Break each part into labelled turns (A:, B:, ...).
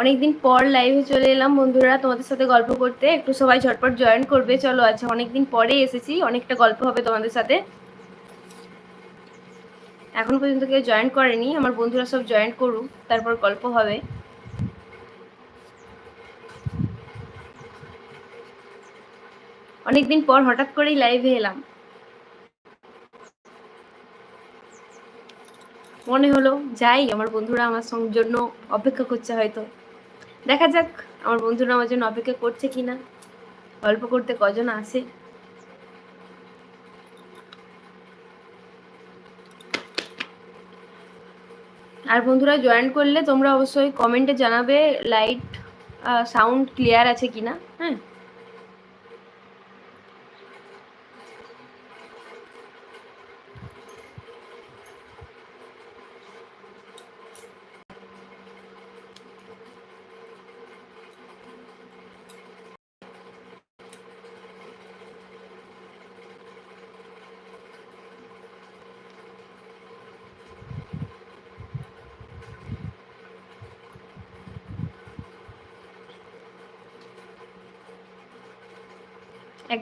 A: অনেকদিন পর লাইভে চলে এলাম, বন্ধুরা, তোমাদের সাথে গল্প করতে। একটু সবাই ঝটপট জয়েন করবে, চলো আচ্ছা অনেকদিন পরে এসেছি, অনেকটা গল্প হবে তোমাদের সাথে। এখন পর্যন্ত কেউ জয়েন করেনি, আমার বন্ধুরা সব জয়েন করুক, তারপর গল্প হবে। অনেকদিন পর হঠাৎ করেই লাইভে এলাম। মনে হলো, যাই, আমার বন্ধুরা আমার জন্য অপেক্ষা করছে হয়তো। দেখা যাক আমার বন্ধুরা আমার জন্য অপেক্ষা করছে কিনা। গল্প করতে কজন আছে? আর বন্ধুরা জয়েন করলে তোমরা অবশ্যই কমেন্টে জানাবে লাইট সাউন্ড ক্লিয়ার আছে কিনা হ্যাঁ?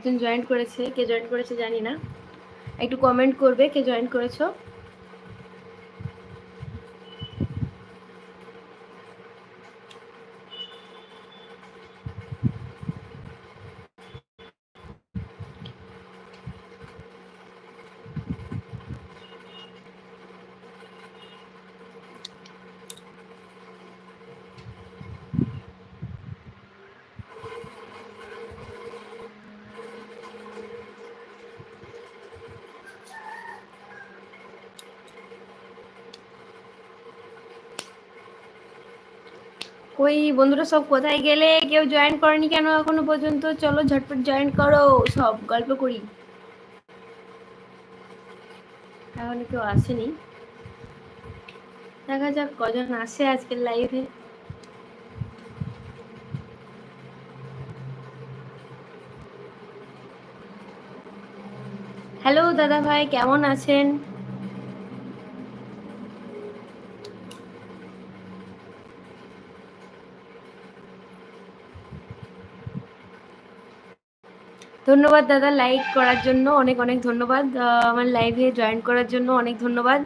A: একজন জয়েন করেছে কে জয়েন করেছে জানি না। একটু কমেন্ট করবে কে জয়েন করেছ? ওই বন্ধুরা সব কোথায় গেলে? কেউ জয়েন করেনি কেন এখনও পর্যন্ত? চলো ঝটপট জয়েন করো। সব গল্প করি। এখনও কেউ আসেনি। দেখা যাক কজন আসে আজকের লাইভে হ্যালো দাদা ভাই কেমন আছেন? ধন্যবাদ দাদা লাইক করার জন্য অনেক অনেক ধন্যবাদ। আমার লাইভে জয়েন করার জন্য অনেক ধন্যবাদ।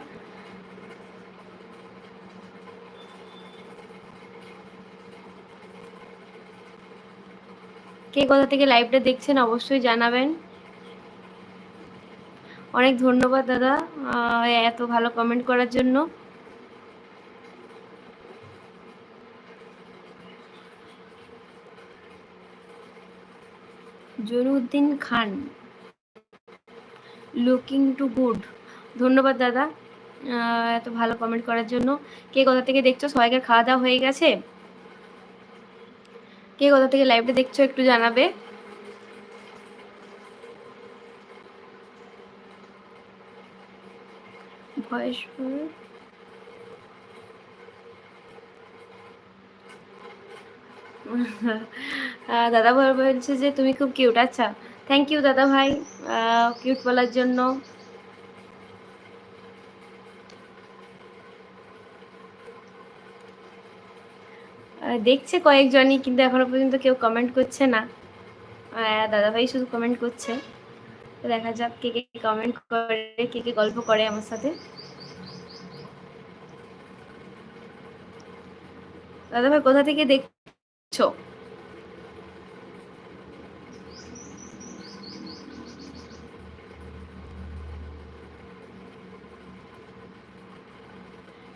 A: কে কোথা থেকে লাইভটা দেখছেন অবশ্যই জানাবেন। অনেক ধন্যবাদ দাদা এত ভালো কমেন্ট করার জন্য। Januddin Khan. Looking too good ধন্যবাদ, দাদা। এত ভালো কমেন্ট করার জন্য। কে কোথা থেকে দেখছ? সবাইকে খাওয়া দাওয়া হয়ে গেছে? কে কোথা থেকে লাইভটা দেখছ একটু জানাবে। ভয়েস দাদা ভাই বলছে যে তুমি খুব কিউট আচ্ছা। থ্যাংক ইউ দাদা ভাই কিউট বলার জন্য। দেখছে কয়েকজনই, কিন্তু এখনও পর্যন্ত কেউ কমেন্ট করছে না। দাদা ভাই শুধু কমেন্ট করছে। দেখা যাক কে কে কমেন্ট করে, কে কে গল্প করে আমার সাথে। দাদা ভাই, কোথা থেকে দেখছ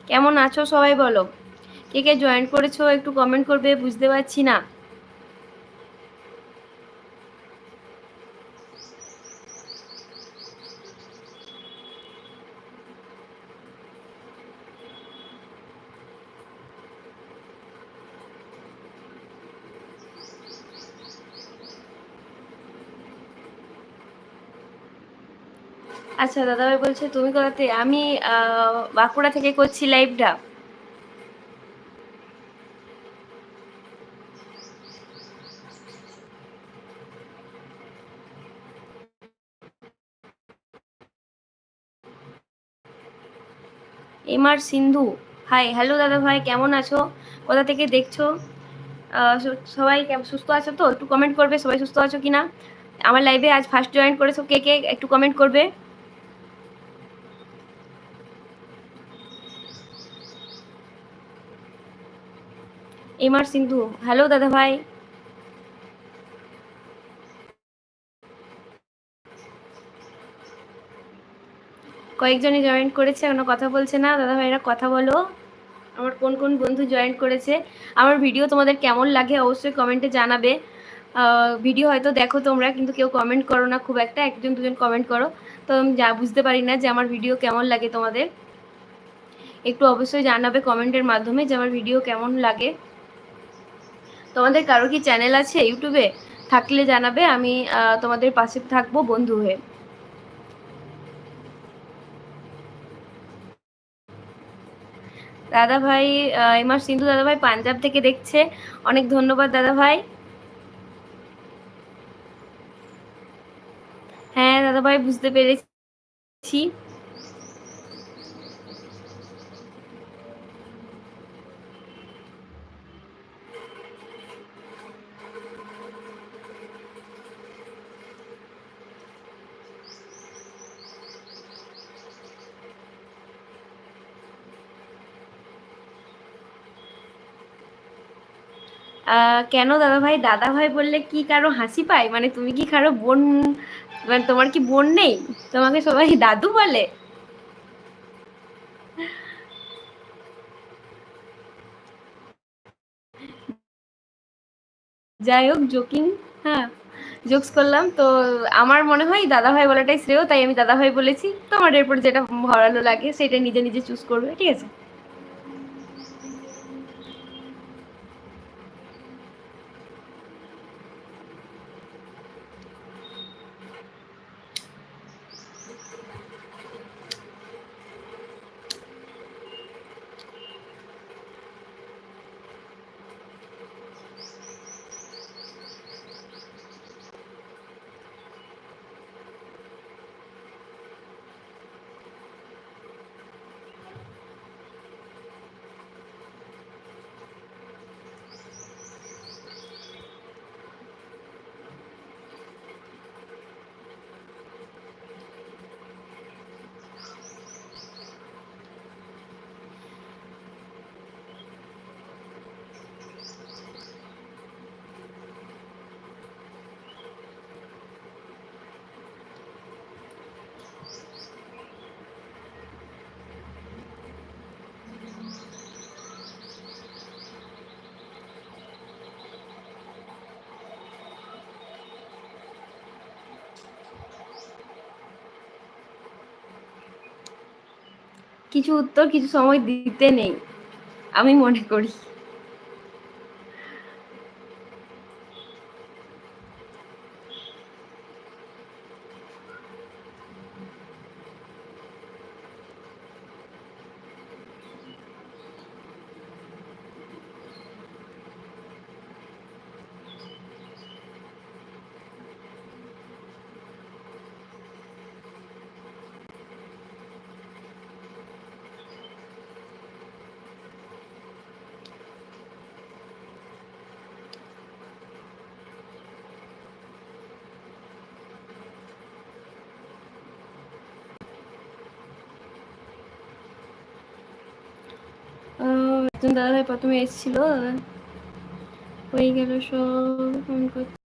A: কেমন আছো সবাই বলো? কে কে জয়েন করেছ একটু কমেন্ট করবে, বুঝতে পারছি না। আচ্ছা দাদাভাই বলছে, তুমি কোথাতে আমি বাঁকুড়া থেকে করছি লাইভটা M R Sindhu hi hello দাদা ভাই কেমন আছো? কোথা থেকে দেখছ? সবাই সুস্থ আছো তো? একটু কমেন্ট করবে, সবাই সুস্থ আছো কি না আমার লাইভে আজ ফার্স্ট জয়েন করেছ, কে কে? একটু কমেন্ট করবে? এমআর সিন্ধু। হ্যালো, দাদা ভাই। কয়েকজনই জয়েন করেছে, এখনও কথা বলছে না। দাদা ভাইরা, কথা বলো। আমার কোন কোন বন্ধু জয়েন করেছে? আমার ভিডিও তোমাদের কেমন লাগে অবশ্যই কমেন্টে জানাবে। ভিডিও হয়তো দেখো তোমরা, কিন্তু কেউ কমেন্ট করো না। খুব একটা, একজন, দুজন কমেন্ট করো। তো আমি যা, বুঝতে পারি না যে আমার ভিডিও কেমন লাগে তোমাদের। একটু অবশ্যই জানাবে কমেন্টের মাধ্যমে যে আমার ভিডিও কেমন লাগে। তোমাদের কারও কি চ্যানেল আছে ইউটিউবে? থাকলে জানাবে, আমি তোমাদের পাশে থাকব বন্ধু হয়ে। দাদা ভাই এমার সিন্ধু দাদা ভাই পাঞ্জাব থেকে দেখছে। অনেক ধন্যবাদ দাদা ভাই। হ্যাঁ দাদা ভাই, বুঝতে পেরেছি। কেন দাদা ভাই দাদা ভাই বললে কি কারও হাসি পায়? মানে তুমি কি কারও বোন? মানে তোমার কি বোন নেই? তোমাকে সবাই দাদু বলে। যাই হোক জোকিং হ্যাঁ জোকস করলাম। তো আমার মনে হয় দাদা ভাই বলাটাই শ্রেয়, তাই আমি দাদা ভাই বলেছি। তোমার এরপর যেটা ভালো লাগে, সেটা নিজে নিজে চুজ করবে, ঠিক আছে? কিছু উত্তর কিছু সময় দিতে নেই আমি মনে করি। একজন দাদা ভাই প্রথমে এসেছিল হয়ে গেল সব ফোন করতে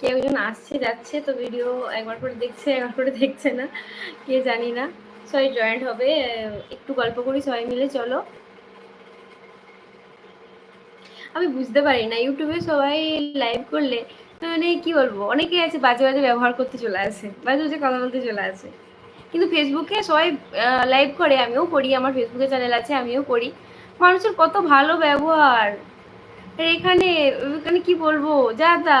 A: কেউ একজন আসছে, যাচ্ছে, তো ভিডিও একবার করে দেখছে, একবার করে দেখছে না, কে জানি না। সবাই জয়েন্ট হবে, একটু গল্প করি সবাই মিলে, চলো। আমি বুঝতে পারি না ইউটিউবে সবাই লাইভ করলে মানে কি বলব, অনেকে আছে বাজে বাজে ব্যবহার করতে চলে আসে, বাজে বাজে কথা বলতে চলে আসে। কিন্তু ফেসবুকে সবাই লাইভ করে, আমিও করি, আমার ফেসবুকে চ্যানেল আছে, আমিও করি। মানুষের কত ভালো ব্যবহার। এখানে এখানে কি বলব, যা তা।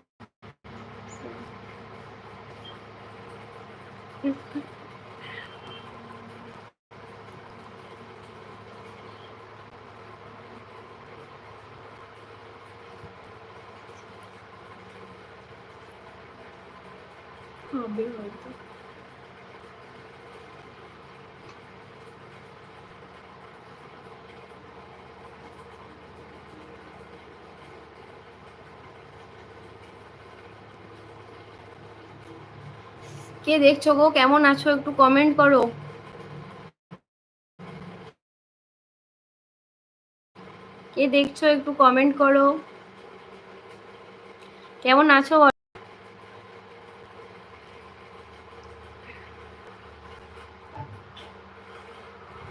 A: হবে হয়তো কে দেখছ গো, কেমন আছো একটু কমেন্ট করো। কে দেখছ একটু কমেন্ট করো। কেমন আছো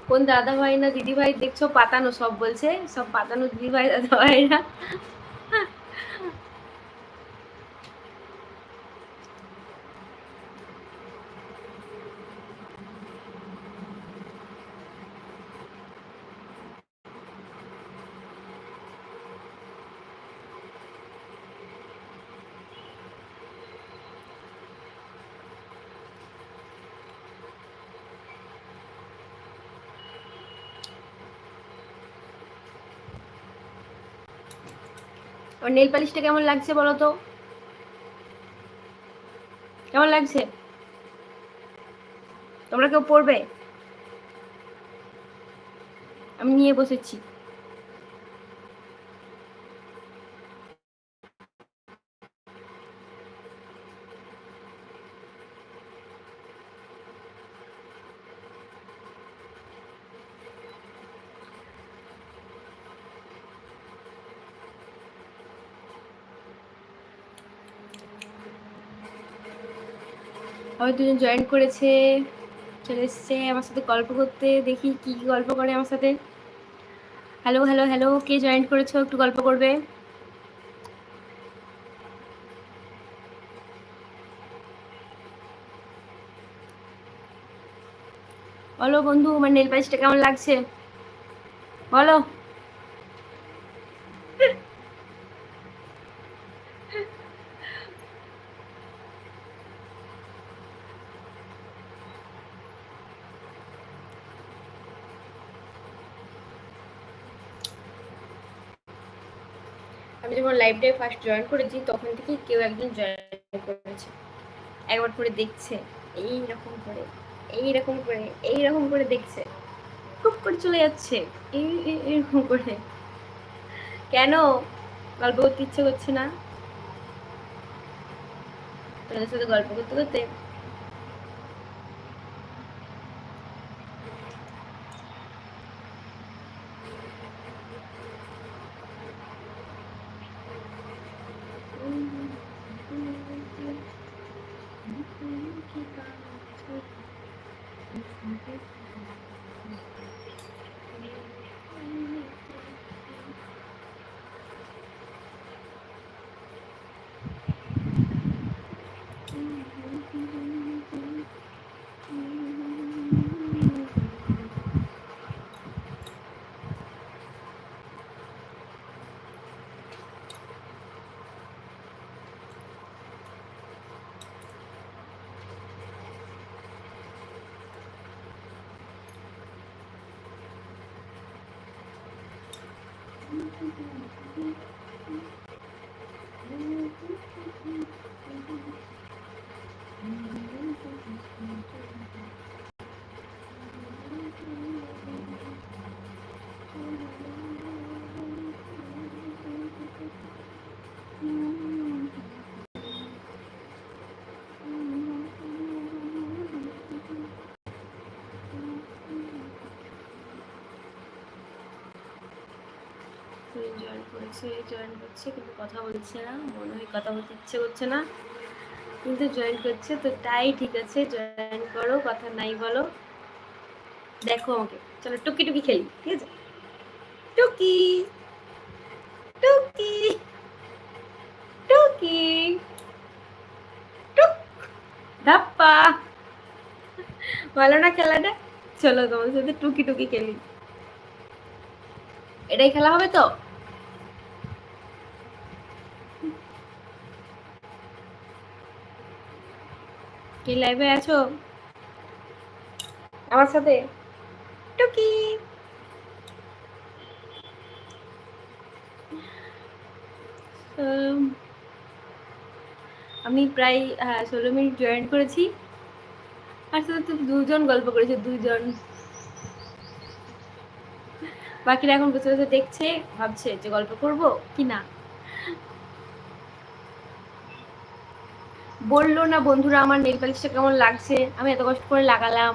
A: কোন দাদা ভাই না দিদি ভাই দেখছ, পাতানো সব বলছে, সব পাতানো দিদি ভাই দাদা ভাইরা আর নেল পালিশটা কেমন লাগছে বলো তো কেমন লাগছে? তোমরা কেউ পড়বে আমি নিয়ে বসেছি। আবার দুজন জয়েন করেছে। চলে এসছে আমার সাথে গল্প করতে। দেখি কি কি গল্প করে আমার সাথে। হ্যালো হ্যালো হ্যালো কে জয়েন করেছ? একটু গল্প করবে। বলো বন্ধু, আমার নেল পালিশটা কেমন লাগছে? বলো। যখন লাইভটাই ফার্স্ট জয়েন করেছি, তখন থেকেই কেউ একজন জয়েন করেছে। একবার করে দেখছে এই রকম করে এই রকম করে এই রকম করে দেখছে। খুব করে চলে যাচ্ছে, এই এরকম করে। কেন? গল্প করতে ইচ্ছে করছে না। তোদের সাথে গল্প করতে করতে Thank you. করেছে জয়েন করছে, কিন্তু কথা বলছে না। মনে হয় কথা বলতে ইচ্ছে করছে না। কিন্তু জয়েন করছে, তো তাই ঠিক আছে জয়েন করো, কথা নাই বলো। দেখো আমাকে। চলো টুকি টুকি খেলি, ঠিক আছে? টুকি! টুকি! টুকি! টুক! ধাপ্পা! ভালো না খেলাটা? চলো তোমার সাথে টুকি টুকি খেলি। এটাই খেলা হবে তো? কে লাইভে আছো? আমার সাথে? টুকি। আমি প্রায় ষোলো মিনিট জয়েন করেছি। আর সাথে তো দুজন গল্প করেছে দুজন। বাকিরা এখন বসে বসে দেখছে ভাবছে যে গল্প করব কি না বলল না বন্ধুরা আমার নেল পালিশটা কেমন লাগছে? আমি এত কষ্ট করে লাগালাম।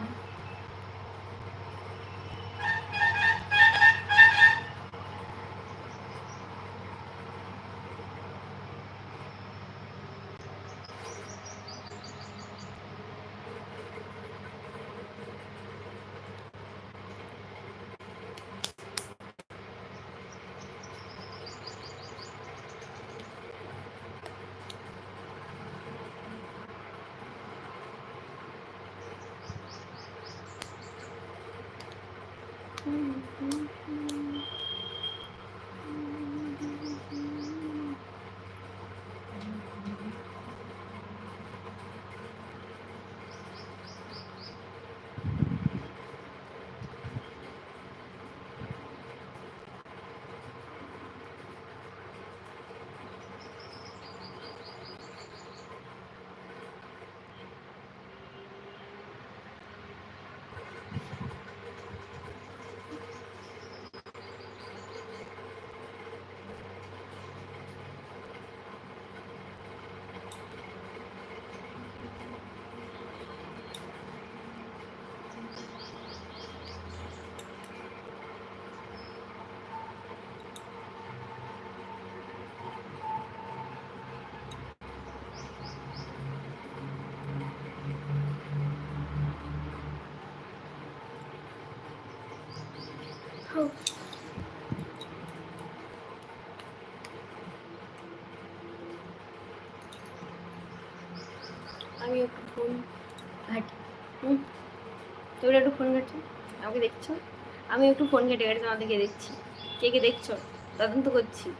A: আমি একটু ফোন ঘাটি। হুম। তোমরা একটু ফোন ঘাটছো আমাকে দেখছ? আমি একটু ফোন ঘেটে ঘেটে তোমাদেরকে দেখছি। কে কে দেখছ? তদন্ত করছি।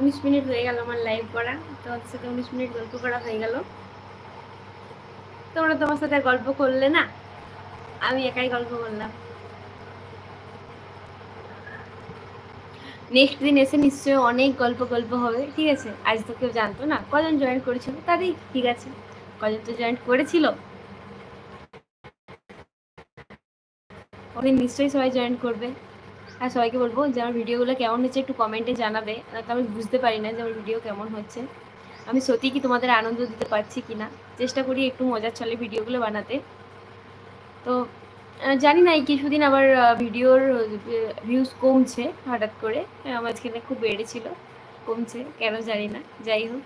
A: উনিশ মিনিট হয়ে গেল আমার লাইভ করা। তোমাদের সাথে উনিশ মিনিট গল্প করা হয়ে গেল। তোমরা তোমার সাথে গল্প করলে না, আমি একাই গল্প করলাম। নেক্সট দিন এসে নিশ্চয়ই অনেক গল্প গল্প হবে, ঠিক আছে? আজ তো কেউ জানতো না, কজন জয়েন করেছিল? তাদের ঠিক আছে? কজন তো জয়েন করেছিল? নিশ্চয়ই সবাই জয়েন করবে। আর সবাইকে বলব যে আমার ভিডিওগুলো কেমন হচ্ছে একটু কমেন্টে জানাবে। নয়তো আমি বুঝতে পারি না যে আমার ভিডিও কেমন হচ্ছে। আমি সত্যি কি তোমাদের আনন্দ দিতে পারছি কি না চেষ্টা করি একটু মজার চলে ভিডিওগুলো বানাতে। তো জানি না এই কিছুদিন আবার ভিডিওর ভিউজ কমছে হঠাৎ করে। আহ, মাঝখানে খুব বেড়েছিল কমছে কেন জানি না যাই হোক।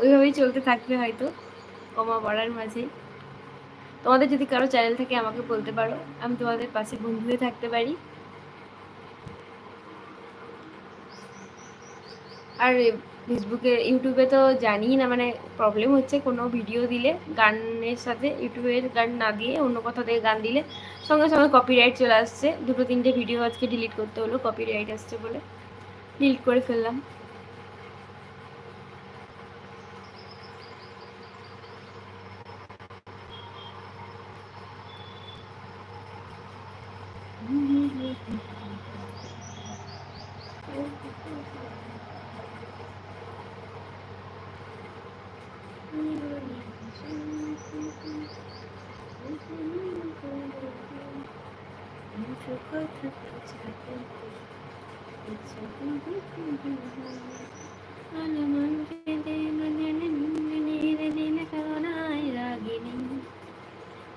A: ওইভাবেই চলতে থাকবে হয়তো কমা বাড়ার মাঝে তোমাদের যদি কারও চ্যানেল থাকে আমাকে বলতে পারো। আমি তোমাদের পাশে বন্ধু হয়ে থাকতে পারি। আর ফেসবুকে ইউটিউবে তো জানি না মানে প্রবলেম হচ্ছে কোনো ভিডিও দিলে, গানের সাথে ইউটিউবের গান না দিয়ে অন্য কথা দিয়ে গান দিলে, সঙ্গে সঙ্গে কপিরাইট চলে আসছে। দুটো তিনটে ভিডিও আজকে ডিলিট করতে হলো কপিরাইট আসছে বলে। ডিলিট করে ফেললাম।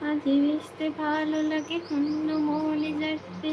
A: আজ বেসতে ভালো লাগে অন্য মলে যাচ্ছে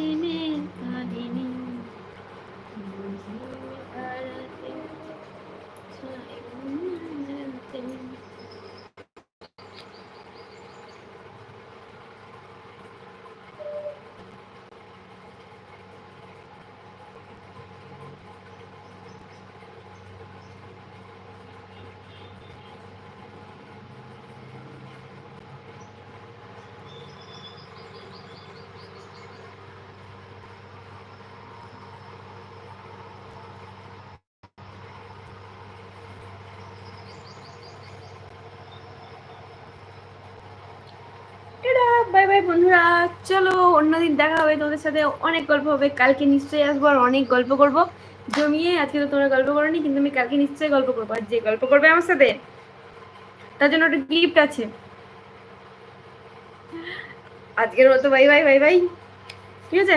A: বাই বাই বন্ধুরা, চলো অন্যদিন দেখা হবে, তোমাদের সাথে অনেক গল্প হবে। কালকে নিশ্চয়ই আসব আর অনেক গল্প করব। জমিয়ে আজকে তো তোমরা গল্প করনি, কিন্তু আমি কালকে নিশ্চয়ই গল্প করব আর যে গল্প করবে আমার সাথে, তার জন্য একটা গিফট আছে। আজকের মতো বাই বাই বাই বাই। ঠিক আছে?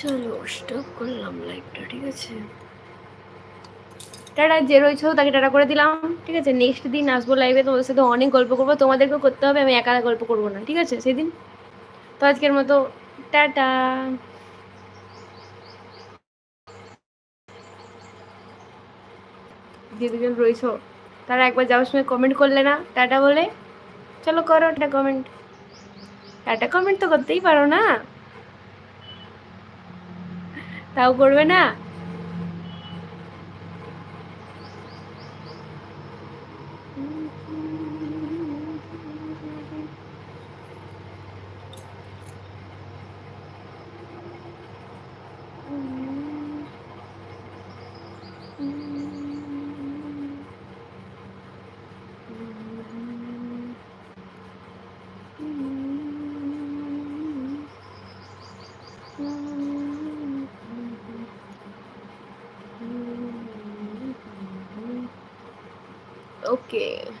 A: চলো স্টপ করলাম লাইভটা ঠিক আছে? টাটা, যে রয়েছে তাকে টাটা করে দিলাম, ঠিক আছে? নেক্সট দিন আসব লাইভে তোমাদের সাথে অনেক গল্প করব, তোমাদেরকেও করতে হবে, আমি একা গল্প করব না, ঠিক আছে? সেদিন। তো আজকের মতো, টাটা। যে দুজন রয়েছ, তারা একবার যাওয়ার সময় কমেন্ট করলে না, টাটা বলে। চলো করো টাটা কমেন্ট টাটা কমেন্ট তো করতেই পারো না। তাও করবে না?